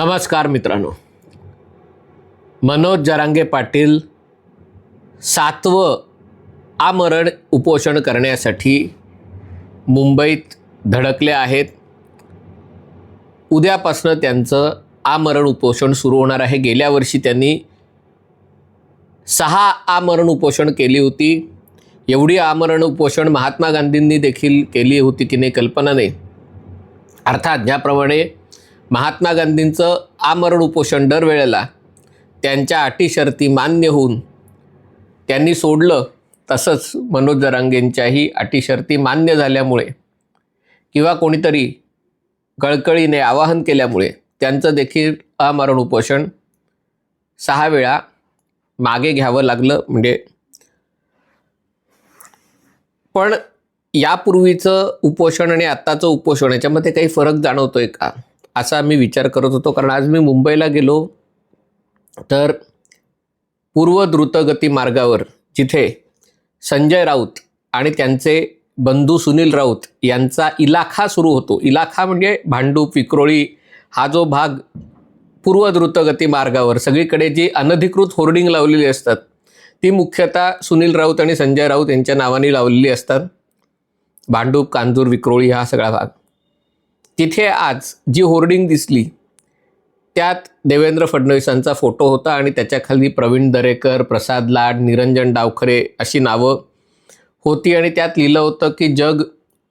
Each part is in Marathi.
नमस्कार मित्रांनो. मनोज जरांगे पाटील सातवं आमरण उपोषण करण्यासाठी मुंबईत धडकले आहेत. उद्यापासनं त्यांचं आमरण उपोषण सुरू होणार आहे. गेल्या वर्षी त्यांनी सहा आमरण उपोषण केली होती. एवढी आमरण उपोषण महात्मा गांधींनी देखील केली होती की नाही कल्पना नाही. अर्थात ज्याप्रमाणे महात्मा गांधींचं आमरण उपोषण दरवेळेला त्यांच्या अटी शर्ती मान्य होऊन त्यांनी सोडलं तसंच मनोज जरांगेंच्याही अटी शर्ती मान्य झाल्यामुळे किंवा कोणीतरी कळकळीने आवाहन केल्यामुळे त्यांचं देखील आमरण उपोषण सहा वेळा मागे घ्यावं लागलं म्हणजे पण यापूर्वीचं उपोषण आणि आत्ताचं उपोषण याच्यामध्ये काही फरक जाणवतोय का? असा मी विचार करत होतो. कारण आज मी मुंबईला गेलो तर पूर्व द्रुतगती मार्गावर जिथे संजय राऊत आणि त्यांचे बंधू सुनील राऊत यांचा इलाखा सुरू होतो. इलाखा म्हणजे भांडूप विक्रोळी हा जो भाग पूर्व द्रुतगती मार्गावर सगळीकडे जी अनधिकृत होर्डिंग लावलेली असतात ती मुख्यतः सुनील राऊत आणि संजय राऊत यांच्या नावाने लावलेली असतात. भांडूप कांजूर विक्रोळी हा सगळा भाग. तिथे आज जी होर्डिंग दिसली त्यात देवेंद्र फडणवीसांचा फोटो होता आणि त्याच्याखाली प्रवीण दरेकर प्रसाद लाड निरंजन डावखरे अशी नावं होती. आणि त्यात लिहिलं होतं की जग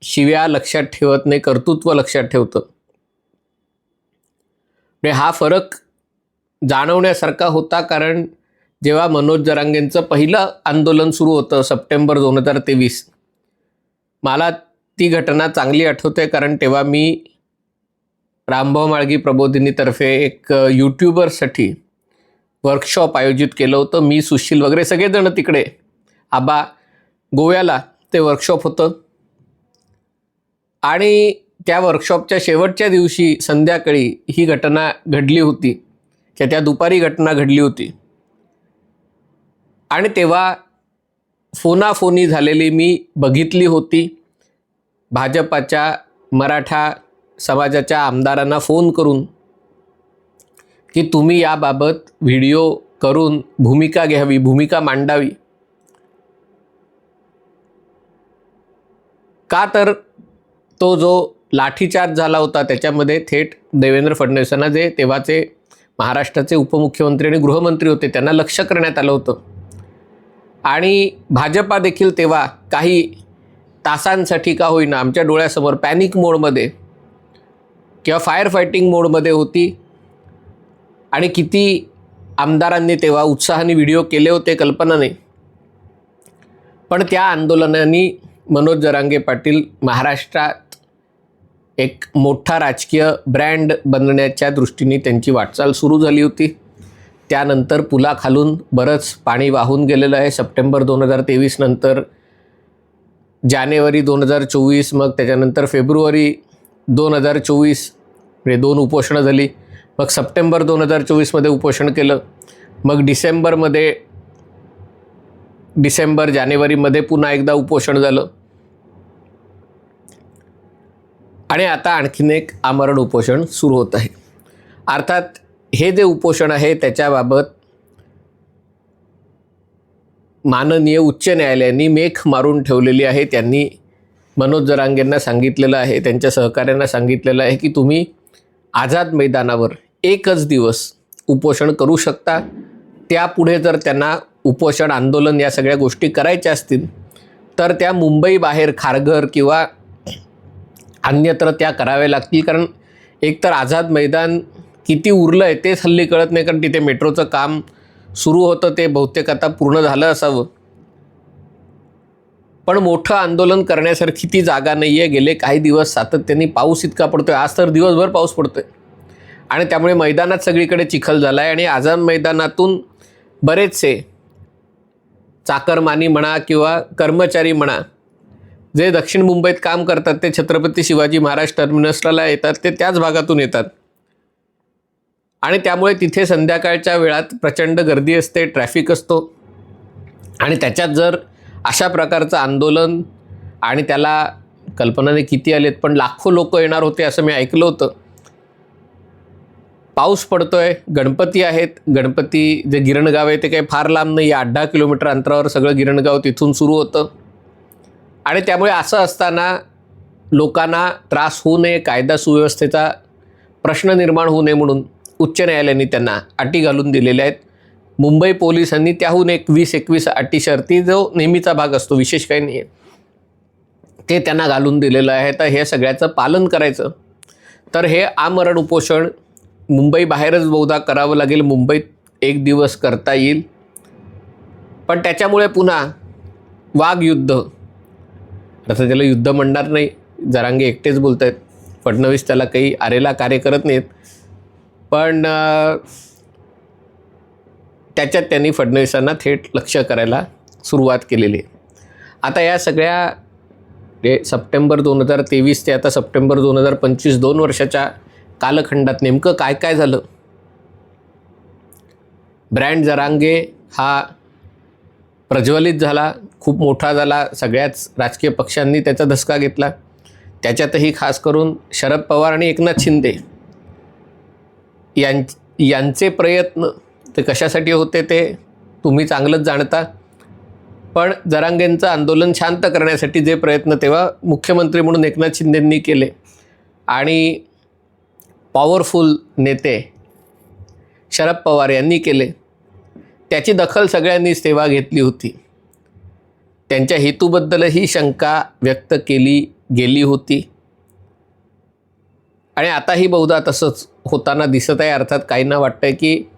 शिव्या लक्षात ठेवत नाही कर्तृत्व लक्षात ठेवतं. म्हणजे हा फरक जाणवण्यासारखा होता कारण जेव्हा मनोज जरांगेंचं पहिलं आंदोलन सुरू होतं सप्टेंबर दोन हजार तेवीस मला ती घटना चांगली आठवते कारण तेव्हा मी रामभाऊ माळगी प्रबोधिनीतर्फे एक यूट्यूबरसाठी वर्कशॉप आयोजित केलं होतं. मी सुशील वगैरे सगळेजण तिकडे आबा गोव्याला ते वर्कशॉप होतं. आणि त्या वर्कशॉपच्या शेवटच्या दिवशी संध्याकाळी ही घटना घडली होती. किंवा त्या दुपारी घटना घडली होती. आणि तेव्हा फोनाफोनी झालेली मी बघितली होती. भाजपाच्या मराठा समाजाच्या आमदारांना फोन करून की तुम्ही याबाबत व्हिडिओ करून भूमिका घ्यावी भूमिका मांडावी. का तर तो जो लाठीचार्ज झाला होता त्याच्यामध्ये थेट देवेंद्र फडणवीसांना जे तेव्हाचे महाराष्ट्राचे उपमुख्यमंत्री आणि गृहमंत्री होते त्यांना लक्ष करण्यात आलं होतं. आणि भाजपा देखील तेव्हा काही तासांसाठी का होईना आमच्या डोळ्यासमोर पॅनिक मोडमध्ये किंवा फायर फायटिंग मोडमध्ये होती. आणि किती आमदारांनी तेव्हा उत्साहाने व्हिडिओ केले होते कल्पना नाही. पण त्या आंदोलनाने मनोज जरांगे पाटील महाराष्ट्रात एक मोठा राजकीय ब्रँड बनण्याच्या दृष्टीने त्यांची वाटचाल सुरू झाली होती. त्यानंतर पुलाखालून बरंच पाणी वाहून गेलेलं आहे. सप्टेंबर दोन हजार तेवीस नंतर जानेवारी दोन हजार चोवीस मग त्याच्यानंतर फेब्रुवारी दोन हजार चोवीस म्हणजे दोन उपोषणं झाली. मग सप्टेंबर दोन हजार चोवीसमध्ये उपोषण केलं. मग डिसेंबरमध्ये डिसेंबर जानेवारीमध्ये पुन्हा एकदा उपोषण झालं. आणि आता आणखीन एक आमरण उपोषण सुरू होत आहे. अर्थात हे जे उपोषण आहे त्याच्याबाबत माननीय उच्च न्यायालयाने मेख मारून ठेवलेली आहे. त्यांनी मनोज जरांगेंना सांगितलेलं आहे त्यांच्या सहकाऱ्यांना सांगितलेलं आहे की तुम्ही आझाद मैदानावर एकच दिवस उपोषण करू शकता. त्यापुढे जर त्यांना उपोषण आंदोलन या सगळ्या गोष्टी करायच्या असतील तर त्या मुंबई बाहेर खारघर किंवा अन्यत्र त्या कराव्या लागतील. कारण एकतर आझाद मैदान किती उरलं आहे तेच हल्ली कळत नाही कारण तिथे मेट्रोचं काम सुरू होतं ते बहुतेक आता पूर्ण झालं असावं. पण मोठं आंदोलन करण्यासारखी ती जागा नाही आहे गेले काही दिवस सातत्याने पाऊस इतका पडतोय. आज तर दिवसभर पाऊस पडतोय. आणि त्यामुळे मैदानात सगळीकडे चिखल झाला आहे आणि आझाद मैदानातून बरेचसे चाकरमानी म्हणा किंवा कर्मचारी म्हणा जे दक्षिण मुंबईत काम करतात ते छत्रपती शिवाजी महाराज टर्मिनसला येतात ते त्याच भागातून येतात. आणि त्यामुळे तिथे संध्याकाळच्या वेळात प्रचंड गर्दी असते ट्रॅफिक असतो. आणि त्याच्यात जर अशा प्रकारचं आंदोलन आणि त्याला कल्पनाने किती आलेत पण लाखो लोक येणार होते असं मी ऐकलं होतं. पाऊस पडतोय गणपती आहेत. गणपती जे गिरणगाव आहे ते काही फार लांब नाही आठ दहा किलोमीटर अंतरावर सगळं गिरणगाव तिथून सुरू होतं. आणि त्यामुळे असं असताना लोकांना त्रास होऊ नये कायदा सुव्यवस्थेचा प्रश्न निर्माण होऊ नये म्हणून उच्च न्यायालयाने त्यांना अटी घालून दिलेल्या आहेत. मुंबई पोलिसांनी त्याहून एक वीस एकवीस अटी शर्ती जो नेहमीचा भाग असतो विशेष काही नाही आहे ते त्यांना घालून दिलेलं आहे. तर हे सगळ्याचं पालन करायचं. तर हे आमरण उपोषण मुंबई बाहेरच बहुधा करावं लागेल. मुंबईत एक दिवस करता येईल. पण त्याच्यामुळे पुन्हा वाघयुद्ध आता त्याला युद्ध म्हणणार नाही. जरांगे एकटेच बोलत आहेत फडणवीस त्याला काही आरेला कार्य करत नाहीत. पण त्याच्यात त्यांनी फडणवीसांना थेट लक्ष करायला सुरुवात केलेली आहे. आता या सगळ्या ते सप्टेंबर दोन हजार तेवीस ते आता सप्टेंबर दोन हजार पंचवीस दोन वर्षाच्या कालखंडात नेमकं काय काय झालं? ब्रँड जरांगे हा प्रज्वलित झाला खूप मोठा झाला सगळ्याच राजकीय पक्षांनी त्याचा धसका घेतला. त्याच्यातही खास करून शरद पवार आणि एकनाथ शिंदे यां यांचे प्रयत्न ते कशासाठी होते ते तुम्ही चांगलंच जाणता. पण जरांगेंचं आंदोलन शांत करण्यासाठी जे प्रयत्न तेव्हा मुख्यमंत्री म्हणून एकनाथ शिंदेंनी केले. आणि पॉवरफुल नेते शरद पवार यांनी केले. त्याची दखल सगळ्यांनीच तेव्हा घेतली होती. त्यांच्या हेतूबद्दलही शंका व्यक्त केली गेली होती. आणि आताही बहुधा तसंच होताना दिसत आहे अर्थात काहींना वाटतं की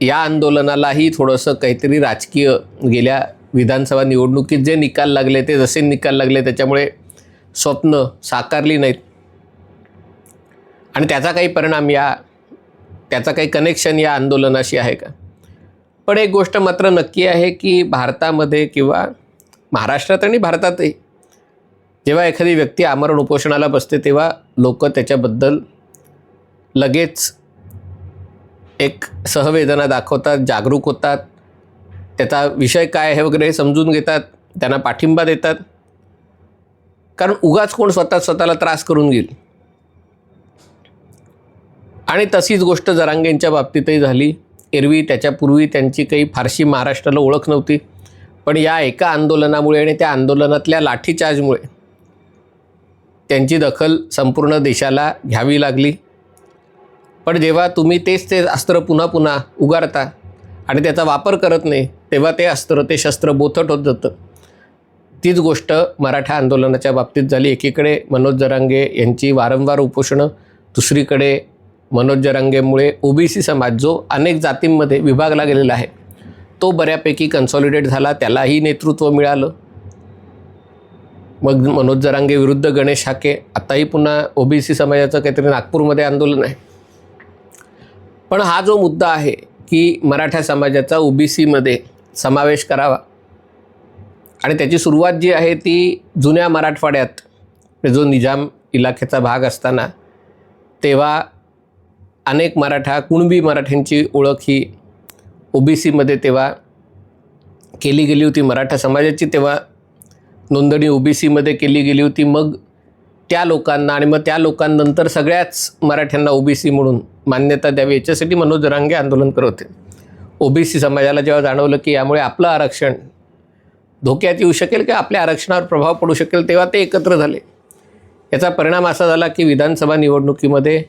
या आंदोलनालाही थोडंसं काहीतरी राजकीय गेल्या विधानसभा निवडणुकीत जे निकाल लागले ते जसे निकाल लागले त्याच्यामुळे स्वप्न साकारली नाहीत. आणि त्याचा काही परिणाम या त्याचा काही कनेक्शन या आंदोलनाशी आहे का? पण एक गोष्ट मात्र नक्की आहे की भारतामध्ये किंवा महाराष्ट्रात आणि भारतातही जेव्हा एखादी व्यक्ती आमरण उपोषणाला बसते तेव्हा लोक त्याच्याबद्दल लगेच एक सहवेदना दाखवतात जागरूक होतात. त्याचा विषय काय आहे वगैरे समजून घेतात. त्यांना पाठिंबा देतात. कारण उगाच कोण स्वतः स्वतःला त्रास करून घेईल. आणि तशीच गोष्ट जरांगेंच्या बाबतीतही झाली. एरवी त्याच्यापूर्वी त्यांची काही फारशी महाराष्ट्राला ओळख नव्हती. पण या एका आंदोलनामुळे आणि त्या आंदोलनातल्या लाठीचार्जमुळे त्यांची दखल संपूर्ण देशाला घ्यावी लागली. पण जेव्हा तुम्ही तेच ते अस्त्र पुन्हा पुन्हा उगारता आणि त्याचा वापर करत नाही तेव्हा ते अस्त्र ते शस्त्र बोथट होत जातं. तीच गोष्ट मराठा आंदोलनाच्या बाबतीत झाली. एकीकडे मनोज जरांगे यांची वारंवार उपोषणं दुसरीकडे मनोज जरांगेमुळे ओबीसी समाज जो अनेक जातींमध्ये विभागला गेलेला आहे तो बऱ्यापैकी कन्सॉलिडेट झाला. त्यालाही नेतृत्व मिळालं. मग मनोज जरांगे विरुद्ध गणेश हाके आताही पुन्हा ओबीसी समाजाचं काहीतरी नागपूरमध्ये आंदोलन आहे. पण हा जो मुद्दा आहे की मराठा समाजाचा ओबीसीमध्ये समावेश करावा आणि त्याची सुरुवात जी आहे ती जुन्या मराठवाड्यात म्हणजे जो निजाम इलाख्याचा भाग असताना तेव्हा अनेक मराठा कुणबी मराठ्यांची ओळख ही ओबीसीमध्ये तेव्हा केली गेली होती. मराठा समाजाची तेव्हा नोंदणी ओबीसीमध्ये केली गेली होती. मग त्या लोकांना आणि मग त्या लोकांनंतर सगळ्याच मराठ्यांना ओबीसी म्हणून मान्यता द्यावी याच्यासाठी मनोज रांगे आंदोलन करत होते. ओबीसी समाजाला जेव्हा जाणवलं की यामुळे आपलं आरक्षण धोक्यात येऊ शकेल किंवा आपल्या आरक्षणावर प्रभाव पडू शकेल तेव्हा ते एकत्र झाले. याचा परिणाम असा झाला की विधानसभा निवडणुकीमध्ये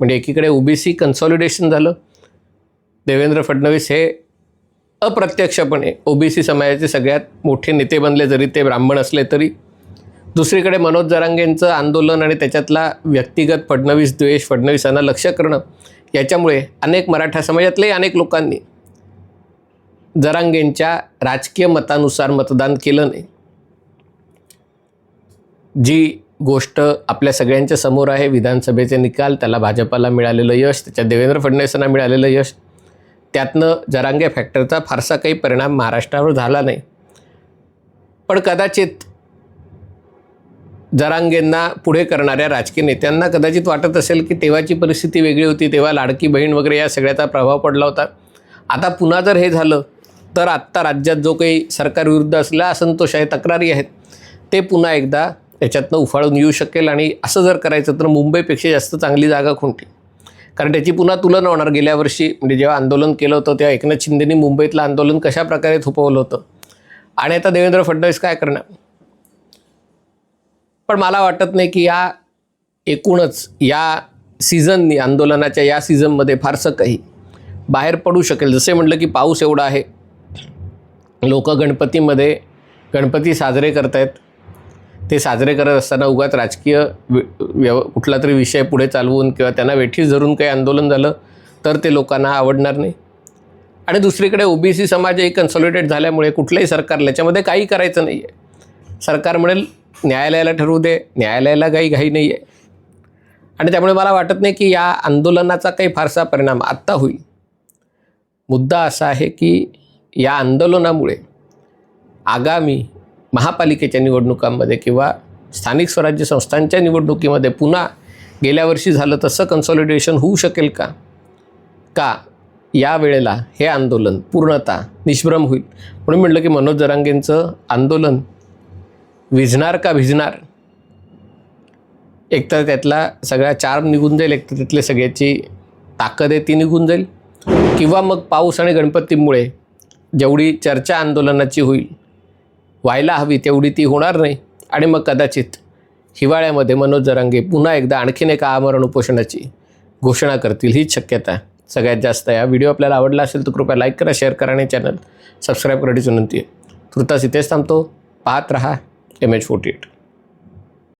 म्हणजे एकीकडे ओबीसी कन्सॉलिडेशन झालं. देवेंद्र फडणवीस हे अप्रत्यक्षपणे ओबीसी समाजाचे सगळ्यात मोठे नेते बनले जरी ते ब्राह्मण असले तरी. दुसरीकडे मनोज जरांगेंचं आंदोलन आणि त्याच्यातला व्यक्तिगत फडणवीस द्वेष फडणवीसांना लक्ष करणं याच्यामुळे अनेक मराठा समाजातलेही अनेक लोकांनी जरांगेंच्या राजकीय मतानुसार मतदान केलं नाही. जी गोष्ट आपल्या सगळ्यांच्या समोर आहे विधानसभेचे निकाल त्याला भाजपाला मिळालेलं यश त्याच्या देवेंद्र फडणवीसांना मिळालेलं यश त्यातनं जरांगे फॅक्टरचा फारसा काही परिणाम महाराष्ट्रावर झाला नाही. पण कदाचित जरांगेंना पुढे करणाऱ्या राजकीय नेत्यांना कदाचित वाटत असेल की तेव्हाची परिस्थिती वेगळी होती तेव्हा लाडकी बहीण वगैरे या सगळ्याचा प्रभाव पडला होता. आता पुन्हा जर हे झालं तर आत्ता राज्यात जो काही सरकारविरुद्ध असलेला असंतोष आहे तक्रारी आहेत ते पुन्हा एकदा त्याच्यातनं उफाळून येऊ शकेल आणि असं जर करायचं तर मुंबईपेक्षा जास्त चांगली जागा कोणती? कारण त्याची पुन्हा तुलना होणार. गेल्या वर्षी म्हणजे जेव्हा आंदोलन केलं होतं तेव्हा एकनाथ शिंदेनी मुंबईतलं आंदोलन कशा प्रकारे थोपवलं होतं? आणि आता देवेंद्र फडणवीस काय करणार? पण मला वाटत नाही की या एकूणच या सीझननी आंदोलनाच्या या सीझनमध्ये फारसं काही बाहेर पडू शकेल. जसे म्हटलं की पाऊस एवढा आहे. लोक गणपतीमध्ये गणपती साजरे करतायत. ते साजरे करत असताना उगाच राजकीय व्यव कुठला तरी विषय पुढे चालवून किंवा त्यांना वेठीस धरून काही आंदोलन झालं तर ते लोकांना आवडणार नाही. आणि दुसरीकडे ओबीसी समाज हे कन्सॉलिडेट झाल्यामुळे कुठलंही सरकारला याच्यामध्ये काही करायचं नाही आहे सरकार म्हणेल न्यायालयाला ठरवू दे. न्यायालयाला काही घाई नाही आहे. आणि त्यामुळे मला वाटत नाही की या आंदोलनाचा काही फारसा परिणाम आत्ता होईल. मुद्दा असा आहे की या आंदोलनामुळे आगामी महापालिकेच्या निवडणुकांमध्ये किंवा स्थानिक स्वराज्य संस्थांच्या निवडणुकीमध्ये पुन्हा गेल्या वर्षी झालं तसं कन्सॉलिडेशन होऊ शकेल का? का या वेळेला हे आंदोलन पूर्णतः निष्भ्रम होईल? म्हणून म्हटलं की मनोज जरांगेंचं आंदोलन विझणार का भिजणार? एकतर त्यातला सगळा चार्म निघून जाईल एकतर तिथले सगळ्याची ताकद आहे ती निघून जाईल. किंवा मग पाऊस आणि गणपतीमुळे जेवढी चर्चा आंदोलनाची होईल व्हायला हवी तेवढी ती होणार नाही. आणि मग कदाचित हिवाळ्यामध्ये मनोज जरांगे पुन्हा एकदा आणखीन एका आमरण उपोषणाची घोषणा करतील हीच शक्यता सगळ्यात जास्त या व्हिडिओ आपल्याला आवडला असेल तर कृपया लाईक करा शेअर करा आणि चॅनल सबस्क्राईब करण्याची विनंती आहे. तुर्तास इथेच थांबतो. पाहत रहा. MH48